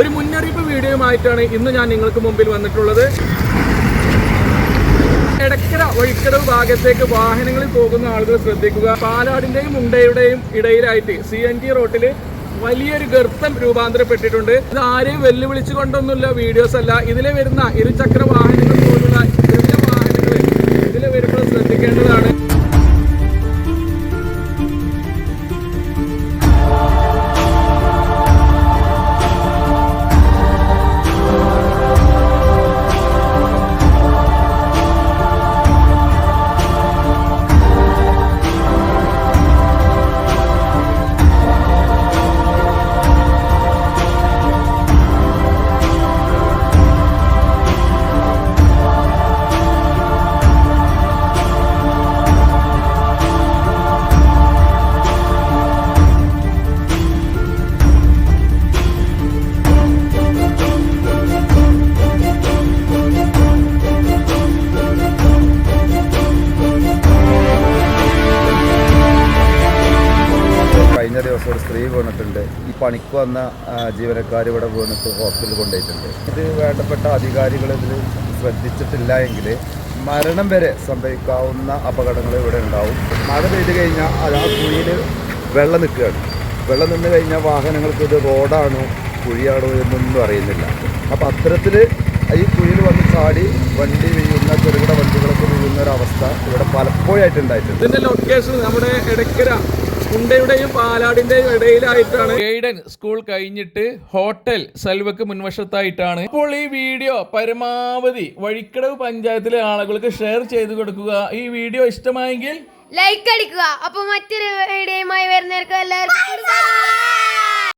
ഒരു മുന്നറിയിപ്പ് വീഡിയോയുമായിട്ടാണ് ഇന്ന് ഞാൻ നിങ്ങൾക്ക് മുമ്പിൽ വന്നിട്ടുള്ളത്. എടക്കര വഴിക്കടവ് ഭാഗത്തേക്ക് വാഹനങ്ങളിൽ പോകുന്ന ആളുകൾ ശ്രദ്ധിക്കുക. പാലാടിന്റെയും മുണ്ടയുടെയും ഇടയിലായിട്ട് സി എൻ ജി റോട്ടിൽ വലിയൊരു ഗർത്തം രൂപാന്തരപ്പെട്ടിട്ടുണ്ട്. ഇത് ആരെയും വെല്ലുവിളിച്ചുകൊണ്ടൊന്നുമില്ല വീഡിയോസ് അല്ല. ഇതിലെ വരുന്ന ഇരുചക്ര വാഹനങ്ങൾ പോലുള്ള ചെറിയ വാഹനങ്ങൾ ഇതിലെ വരുമ്പോൾ ശ്രദ്ധിക്കേണ്ടതാണ്. കഴിഞ്ഞ ദിവസം ഒരു സ്ത്രീ വീണിട്ടുണ്ട്. ഈ പണിക്ക് വന്ന ജീവനക്കാർ ഇവിടെ വീണിട്ട് ഹോസ്പിറ്റലിൽ കൊണ്ടുപോയിട്ടുണ്ട്. ഇത് വേണ്ടപ്പെട്ട അധികാരികൾ ഇതിൽ ശ്രദ്ധിച്ചിട്ടില്ല എങ്കിൽ മരണം വരെ സംഭവിക്കാവുന്ന അപകടങ്ങൾ ഇവിടെ ഉണ്ടാവും. മഴ പെയ്ത് കഴിഞ്ഞാൽ അത് ആ കുഴിയിൽ വെള്ളം നിൽക്കുകയാണ്. വെള്ളം നിന്ന് കഴിഞ്ഞാൽ വാഹനങ്ങൾക്ക് ഇത് റോഡാണോ കുഴിയാണോ എന്നൊന്നും അറിയുന്നില്ല. അപ്പോൾ അത്തരത്തിൽ ഈ കുഴിയിൽ വന്ന് ചാടി വണ്ടി വീഴുന്ന ചെറുകിട വണ്ടികളൊക്കെ വീഴുന്ന ഒരു അവസ്ഥ ഇവിടെ പലപ്പോഴായിട്ടുണ്ടായിട്ടുണ്ട് ഇതിന്റെ ലൊക്കേഷൻ നമ്മുടെ എടക്കര മുണ്ടയുടെയും പാലാടിന്റെയും ഇടയിലായിട്ടാണ്. ഗൈഡൻ സ്കൂൾ കഴിഞ്ഞിട്ട് ഹോട്ടൽ സെൽവക്ക് മുൻവശത്തായിട്ടാണ്. അപ്പോൾ ഈ വീഡിയോ പരമാവധി വഴിക്കടവ് പഞ്ചായത്തിലെ ആളുകൾക്ക് ഷെയർ ചെയ്തു കൊടുക്കുക. ഈ വീഡിയോ ഇഷ്ടമായെങ്കിൽ ലൈക്ക് അടിക്കുക. അപ്പൊ മറ്റൊരു